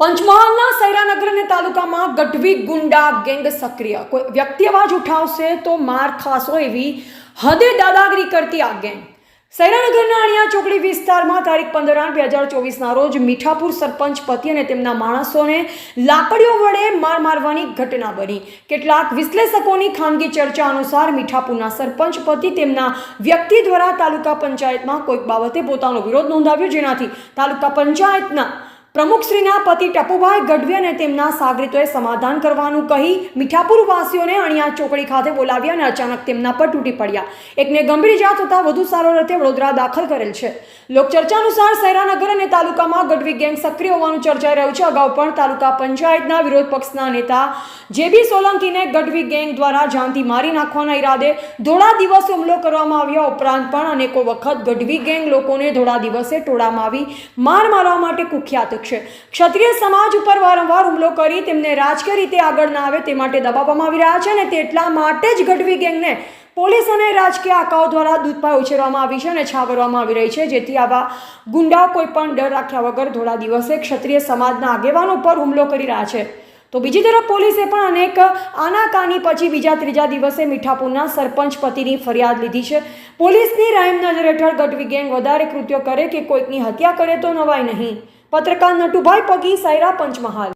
પંચમહાલના સૈરાનગર અને તાલુકામાં ગઢવી ગુંડા ગેંગ સક્રિય. કોઈ વ્યક્તિ અવાજ ઉઠાવશે તો માર ખાસો એવી હદે દાદાગીરી કરતી આ ગેંગ. સૈરાનગરના અણિયા ચોકડી વિસ્તારમાં તારીખ પંદર આઠ બે હજાર ચોવીસના રોજ મીઠાપુર સરપંચ પતિ અને તેમના માણસોને લાકડીઓ વડે માર મારવાની ઘટના બની. કેટલાક વિશ્લેષકોની ખાનગી ચર્ચા અનુસાર મીઠાપુરના સરપંચ પતિ તેમના વ્યક્તિ દ્વારા તાલુકા પંચાયતમાં કોઈક બાબતે પોતાનો વિરોધ નોંધાવ્યો, જેનાથી તાલુકા પંચાયતના પ્રમુખશ્રીના પતિ ટપુભાઈ ગઢવી અને તેમના સાગરીતોએ સમાધાન કરવાનું કહી મીઠાપુર વાસીઓને અણિયા ચોકડી ખાતે બોલાવ્યા અને અચાનક તેમના પર તૂટી પડ્યા. એકને ગંભીર ઇજા થતાં વધુ સારો રીતે વડોદરા દાખલ કરેલ છે. લોકચર્ચા અનુસાર સૈરાનગર અને તાલુકામાં ગઢવી ગેંગ સક્રિય હોવાનું ચર્ચાઈ રહ્યું છે. અગાઉ પણ તાલુકા પંચાયતના વિરોધ પક્ષના નેતા જેબી સોલંકીને ગઢવી ગેંગ દ્વારા જાનથી મારી નાખવાના ઈરાદે ધોળા દિવસે હુમલો કરવામાં આવ્યા. ઉપરાંત પણ અનેકો વખત ગઢવી ગેંગ લોકોને ધોળા દિવસે ટોળામાં આવી માર મારવા માટે કુખ્યાત છે. ક્ષત્રિય સમાજ ઉપર વારંવાર હુમલો કરી તેમને રાજકીય રીતે આગળ ના આવે તે માટે દબાવવામાં આવી રહ્યા છે અને તેટલા માટે જ ગઢવી ગેંગને પોલીસ અને રાજકીય આકાઓ દ્વારા દૂધપાય ઉછેરવામાં આવી છે અને છાવરવામાં આવી રહી છે. જેથી આવા ગુંડા કોઈ પણ ડર રાખ્યા વગર થોડા દિવસે ક્ષત્રિય સમાજના આગેવાનો પર હુમલો કરી રહ્યા છે. તો બીજી તરફ પોલીસે પણ અનેક આનાકાની પછી બીજા ત્રીજા દિવસે મીઠાપુરના સરપંચ પતિની ફરિયાદ લીધી છે. પોલીસની રાઈમ નજર હેઠળ ગઢવી ગેંગ વધારે કૃત્યો કરે કે કોઈકની હત્યા કરે તો નવાય નહીં. પત્રકાર નટુભાઈ પગી, સાયરા પંચમહાલ.